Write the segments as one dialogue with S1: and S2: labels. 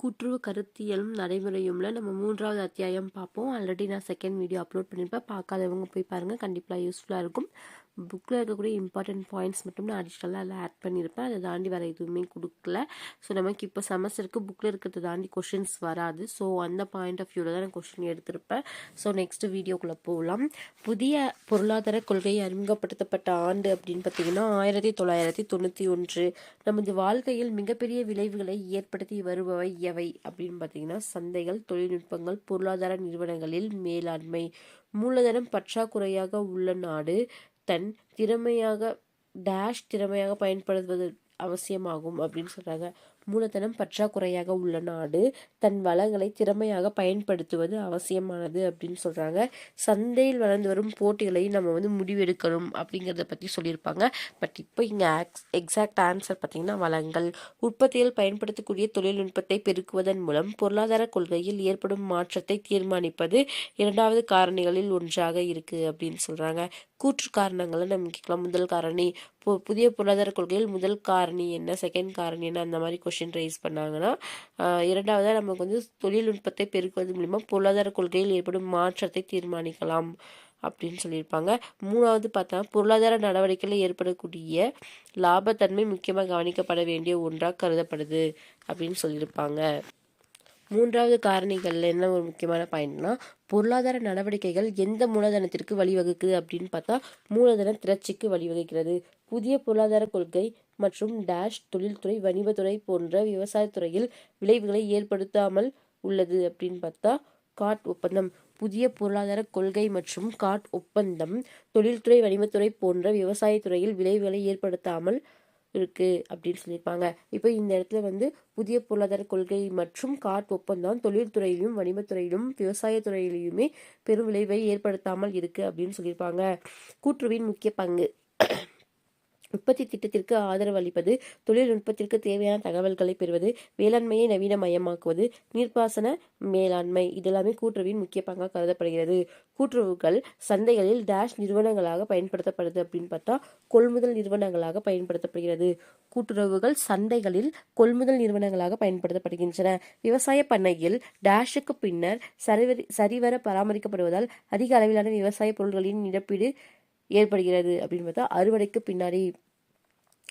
S1: கூட்டுறவு கருத்தியலும் நடைமுறையும்ல நம்ம மூன்றாவது அத்தியாயம் பார்ப்போம். ஆல்ரெடி நான் செகண்ட் வீடியோ அப்லோட் பண்ணியிருப்பேன் பார்க்காதவங்க போய் பாருங்கள் கண்டிப்பாக யூஸ்ஃபுல்லாக இருக்கும். புக்கில் இருக்கக்கூடிய இம்பார்ட்டன்ட் பாயிண்ட்ஸ் மட்டும் நான் அடிஷ்னலாக அதில் ஆட் பண்ணியிருப்பேன் அதை தாண்டி வேறு எதுவுமே கொடுக்கல. ஸோ நமக்கு இப்போ செமஸ்டருக்கு புக்கில் இருக்கிறத தாண்டி கொஷின்ஸ் வராது. ஸோ அந்த பாயிண்ட் ஆஃப் வியூவில் தான் நான் கொஷின் எடுத்திருப்பேன். ஸோ நெக்ஸ்ட் வீடியோக்குள்ளே போகலாம் புதிய பொருளாதார கொள்கை அறிமுகப்படுத்தப்பட்ட ஆண்டு அப்படின்னு பார்த்தீங்கன்னா ஆயிரத்தி தொள்ளாயிரத்தி தொண்ணூற்றி ஒன்று. நமது வாழ்க்கையில் மிகப்பெரிய விளைவுகளை ஏற்படுத்தி வருபவை எவை அப்படின்னு பார்த்தீங்கன்னா சந்தைகள் தொழில்நுட்பங்கள் பொருளாதார நிறுவனங்களில் மேலாண்மை. மூலதனம் பற்றாக்குறையாக உள்ள நாடு தன் திறமையாக டேஷ் திறமையாக பயன்படுத்துவது அவசியமாகும் அப்படின்னு சொல்கிறாங்க மூலதனம் பற்றாக்குறையாக உள்ள நாடு தன் வளங்களை திறமையாக பயன்படுத்துவது அவசியமானது அப்படின்னு சொல்கிறாங்க சந்தையில் வளர்ந்து வரும் போட்டிகளை நம்ம வந்து முடிவெடுக்கணும் அப்படிங்கிறத பற்றி சொல்லியிருப்பாங்க. பட் இப்போ இங்கே எக்ஸாக்ட் ஆன்சர் பார்த்திங்கன்னா வளங்கள். உற்பத்தியில் பயன்படுத்தக்கூடிய தொழில்நுட்பத்தை பெருக்குவதன் மூலம் பொருளாதார கொள்கையில் ஏற்படும் மாற்றத்தை தீர்மானிப்பது இரண்டாவது காரணிகளில் ஒன்றாக இருக்குது அப்படின்னு சொல்கிறாங்க கூற்று காரணங்களை நம்ம கேட்கலாம். முதல் காரணி புதிய பொருளாதார கொள்கையில் முதல் காரணி என்ன? செகண்ட் காரணி என்ன? அந்த மாதிரி கொஷின் ரைஸ் பண்ணாங்கன்னா இரண்டாவதாக நமக்கு வந்து தொழில்நுட்பத்தை பெருக்குவது மூலிமா பொருளாதார கொள்கையில் ஏற்படும் மாற்றத்தை தீர்மானிக்கலாம் அப்படின்னு சொல்லியிருப்பாங்க. மூணாவது பார்த்தா பொருளாதார நடவடிக்கையில் ஏற்படக்கூடிய லாபத்தன்மை முக்கியமாக கவனிக்கப்பட வேண்டிய ஒன்றாக கருதப்படுது அப்படின்னு சொல்லியிருப்பாங்க. மூன்றாவது காரணிகளில் என்ன ஒரு முக்கியமான பாயிண்ட்னா பொருளாதார நடவடிக்கைகள் எந்த மூலதனத்திற்கு வழிவகுக்குது அப்படின்னு பார்த்தா மூலதன திரட்சிக்கு வழிவகுக்கிறது. புதிய பொருளாதார கொள்கை மற்றும் டேஷ் தொழில்துறை வணிகத்துறை போன்ற விவசாயத்துறையில் விளைவுகளை ஏற்படுத்தாமல் உள்ளது அப்படின்னு பார்த்தா காட் ஒப்பந்தம். புதிய பொருளாதார கொள்கை மற்றும் காட் ஒப்பந்தம் தொழில்துறை வணிகத்துறை போன்ற விவசாயத்துறையில் விளைவுகளை ஏற்படுத்தாமல் இருக்குது அப்படின்னு சொல்லியிருப்பாங்க. இப்போ இந்த இடத்துல வந்து புதிய பொருளாதார கொள்கை மற்றும் காட் ஒப்பந்தம் தொழில்துறையிலும் வணிகத்துறையிலும் விவசாயத்துறையிலையுமே பெரும் விளைவை ஏற்படுத்தாமல் இருக்குது அப்படின்னு சொல்லியிருப்பாங்க. கூற்றுவின் முக்கிய பங்கு. உற்பத்தி திட்டத்திற்கு ஆதரவு அளிப்பது தொழில்நுட்பத்திற்கு தேவையான தகவல்களை பெறுவது வேளாண்மையை நவீனமயமாக்குவது நீர்ப்பாசன மேலாண்மை இதெல்லாமே கூட்டுறவின் முக்கிய பங்காக கருதப்படுகிறது. கூட்டுறவுகள் சந்தைகளில் டேஷ் நிறுவனங்களாக பயன்படுத்தப்படுது அப்படின்னு பார்த்தா கொள்முதல் நிறுவனங்களாக பயன்படுத்தப்படுகிறது. கூட்டுறவுகள் சந்தைகளில் கொள்முதல் நிறுவனங்களாக பயன்படுத்தப்படுகின்றன. விவசாய பண்ணையில் டேஷுக்கு பின்னர் சரிவர பராமரிக்கப்படுவதால் அதிக அளவிலான விவசாய பொருட்களின் இழப்பீடு ஏற்படுகிறது அப்படின்னு பார்த்தா அறுவடைக்கு பின்னாடி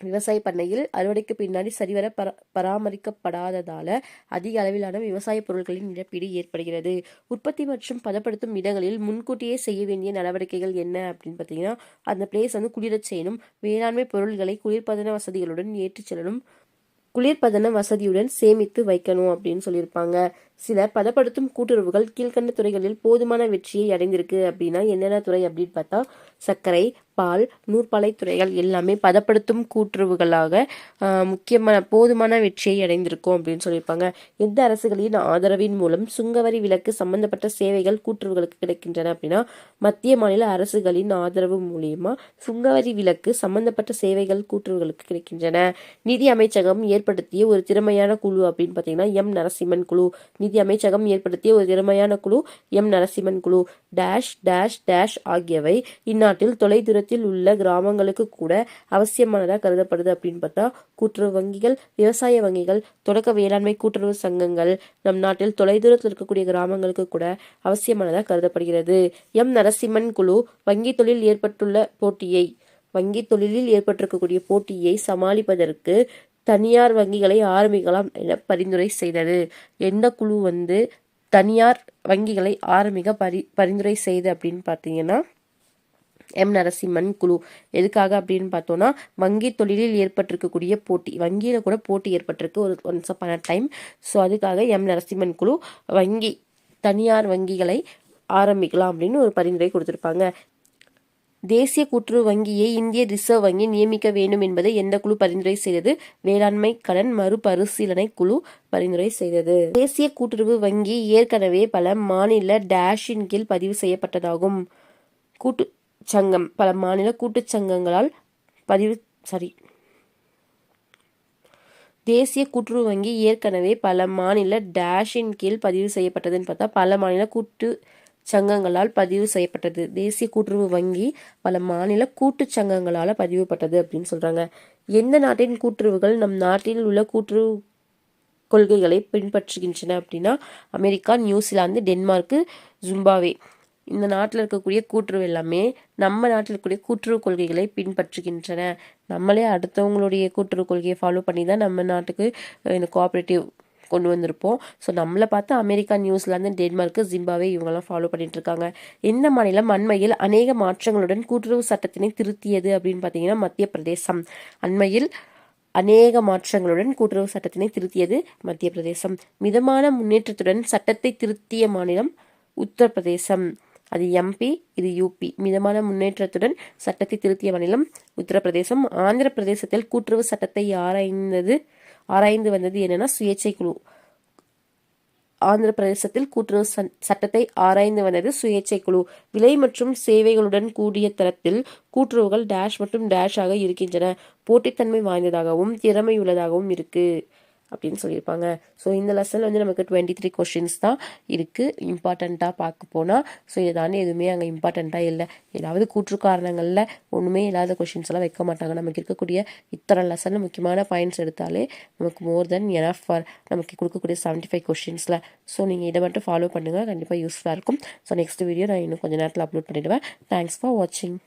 S1: விவசாய பண்ணையில் அறுவடைக்கு பின்னாடி சரிவர பர பராமரிக்கப்படாததால அதிக அளவிலான விவசாய பொருட்களின் இழப்பீடு ஏற்படுகிறது. உற்பத்தி மற்றும் பதப்படுத்தும் இடங்களில் முன்கூட்டியே செய்ய வேண்டிய நடவடிக்கைகள் என்ன அப்படின்னு பார்த்தீங்கன்னா அந்த பிளேஸ் வந்து குளிரச் செய்யணும் வேளாண்மை பொருட்களை குளிர்பதன வசதிகளுடன் ஏற்றிச் செல்லணும் குளிர்பதன வசதியுடன் சேமித்து வைக்கணும் அப்படின்னு சொல்லியிருப்பாங்க. சில பதப்படுத்தும் கூட்டுறவுகள் கீழ்கண்ட துறைகளில் போதுமான வெற்றியை அடைந்திருக்கு அப்படின்னா என்னென்ன துறை அப்படின்னு பார்த்தா சர்க்கரை பால் நூற்பாலை துறைகள் எல்லாமே பதப்படுத்தும் கூட்டுறவுகளாக முக்கியமான போதுமான வெற்றியை அடைந்திருக்கும் அப்படின்னு சொல்லியிருப்பாங்க. எந்த அரசுகளின் ஆதரவின் மூலம் சுங்கவரி விலக்கு சம்பந்தப்பட்ட சேவைகள் கூட்டுறவுகளுக்கு கிடைக்கின்றன அப்படின்னா மத்திய மாநில அரசுகளின் ஆதரவு மூலியமா சுங்கவரி விலக்கு சம்பந்தப்பட்ட சேவைகள் கூட்டுறவுகளுக்கு கிடைக்கின்றன. நிதி அமைச்சகம் ஏற்படுத்திய ஒரு திறமையான குழு அப்படின்னு பார்த்தீங்கன்னா எம். நரசிம்மன் குழு. நிதி அமைச்சகம் ஏற்படுத்திய ஒரு திறமையான குழு எம். நரசிம்மன் குழு. டேஷ் டேஷ் டேஷ் ஆகியவை இந்நாட்டில் தொலைதூரத்தில் உள்ள கிராமங்களுக்கு கூட அவசியமானதாக கருதப்படுது அப்படின்னு பார்த்தா கூட்டுறவு வங்கிகள் விவசாய வங்கிகள் தொடக்க வேளாண்மை கூட்டுறவு சங்கங்கள் நம் நாட்டில் தொலைதூரத்தில் இருக்கக்கூடிய கிராமங்களுக்கு கூட அவசியமானதாக கருதப்படுகிறது. எம். நரசிம்மன் குழு வங்கி தொழில் ஏற்பட்டுள்ள போட்டியை வங்கி தொழிலில் ஏற்பட்டிருக்கக்கூடிய போட்டியை சமாளிப்பதற்கு தனியார் வங்கிகளை ஆரம்பிக்கலாம் என பரிந்துரை செய்தது. எந்த குழு வந்து தனியார் வங்கிகளை ஆரம்பிக்க பரி பரிந்துரை செய்து அப்படின்னு பார்த்தீங்கன்னா எம். நரசிம்மன் குழு. எதுக்காக அப்படின்னு பார்த்தோன்னா வங்கி தொழிலில் ஏற்பட்டிருக்கக்கூடிய போட்டி வங்கியில் கூட போட்டி ஏற்பட்டிருக்கு ஒரு once upon a time so அதுக்காக எம். நரசிம்மன் குழு வங்கி தனியார் வங்கிகளை ஆரம்பிக்கலாம் அப்படின்னு ஒரு பரிந்துரை கொடுத்துருப்பாங்க. தேசிய கூட்டுறவு வங்கியை இந்திய ரிசர்வ் வங்கி நியமிக்க வேண்டும் என்பதை எந்த குழு பரிந்துரை செய்தது? வேளாண்மை கடன் மறுபரிசீலனை குழு பரிந்துரை செய்தது. தேசிய கூட்டுறவு வங்கி ஏற்கனவே பல மாநில டேஷின் கீழ் பதிவு செய்யப்பட்டதாகும். கூட்டு சங்கம் பல மாநில கூட்டுச் சங்கங்களால் பதிவு சாரி தேசிய கூட்டுறவு வங்கி ஏற்கனவே பல மாநில டேஷின் கீழ் பதிவு செய்யப்பட்டதுன்னு பார்த்தா பல மாநில கூட்டு சங்கங்களால் பதிவு செய்யப்பட்டது. தேசிய கூட்டுறவு வங்கி பல மாநில கூட்டு சங்கங்களால் பதிவுப்பட்டது அப்படின்னு சொல்றாங்க. எந்த நாட்டின் கூட்டுறவுகள் நம் நாட்டில் உள்ள கூட்டுறவு கொள்கைகளை பின்பற்றுகின்றன அப்படின்னா அமெரிக்கா நியூசிலாந்து டென்மார்க்கு ஜிம்பாவே இந்த நாட்டில் இருக்கக்கூடிய கூட்டுறவு எல்லாமே நம்ம நாட்டில் இருக்கக்கூடிய கூட்டுறவு கொள்கைகளை பின்பற்றுகின்றன. நம்மளே அடுத்தவங்களுடைய கூட்டுறவு கொள்கையை ஃபாலோ பண்ணி தான் நம்ம நாட்டுக்கு இந்த கோஆப்ரேட்டிவ் கொண்டு வந்திருப்போம். ஸோ நம்மளை பார்த்து America New Zealand Denmark Zimbabwe இவங்கெல்லாம் ஃபாலோ பண்ணிட்டு இருக்காங்க இந்த மாநிலம் அண்மையில் அநேக மாற்றங்களுடன் கூட்டுறவு சட்டத்தினை திருத்தியது அப்படின்னு பார்த்தீங்கன்னா மத்திய பிரதேசம். அண்மையில் அநேக மாற்றங்களுடன் கூட்டுறவு சட்டத்தினை திருத்தியது மத்திய பிரதேசம். மிதமான முன்னேற்றத்துடன் சட்டத்தை திருத்திய மாநிலம் உத்தரப்பிரதேசம். அது எம்பி இது யூபி மிதமான முன்னேற்றத்துடன் சட்டத்தை திருத்திய மாநிலம் உத்தரப்பிரதேசம். ஆந்திர பிரதேசத்தில் கூட்டுறவு சட்டத்தை ஆராய்ந்தது ஆராய்ந்து வந்தது என்னன்னா சுயேட்சை குழு. ஆந்திர பிரதேசத்தில் கூட்டுறவு சன்- சட்டத்தை ஆராய்ந்து வந்தது சுயேட்சை குழு. விலை மற்றும் சேவைகளுடன் கூடிய தரத்தில் கூட்டுறவுகள் டேஷ் மற்றும் டேஷ் ஆக இருக்கின்றன. போட்டித்தன்மை வாய்ந்ததாகவும் திறமையுள்ளதாகவும் இருக்கு. அப்படின்னு சொல்லியிருப்பாங்க. ஸோ இந்த லெசனில் வந்து நமக்கு டுவெண்ட்டி த்ரீ கொஷின்ஸ் தான் இருக்குது இம்பார்ட்டண்ட்டாக பார்க்க போனால் ஸோ இதை தாண்டி எதுவுமே அங்கே இம்பார்ட்டண்ட்டாக இல்லை. ஏதாவது கூற்று காரணங்களில் ஒன்றுமே இல்லாத கொஷின்ஸ் எல்லாம் வைக்க மாட்டாங்க. நமக்கு இருக்கக்கூடிய இத்தனை லெசனில் முக்கியமான பாயிண்ட்ஸ் எடுத்தாலே நமக்கு மோர் தென் எனஃப் ஃபார் நமக்கு கொடுக்கக்கூடிய செவன்ட்டி ஃபைவ் கொஷின்ஸில் ஸோ நீங்கள் இதை மட்டும் ஃபாலோ பண்ணுங்கள் கண்டிப்பாக யூஸ்ஃபுல்லாக இருக்கும். ஸோ நெக்ஸ்ட் வீடியோ நான் இன்னும் கொஞ்சம் நேரத்தில் அப்லோட் பண்ணிவிடுவேன் தேங்க்ஸ் ஃபார் வாட்சிங்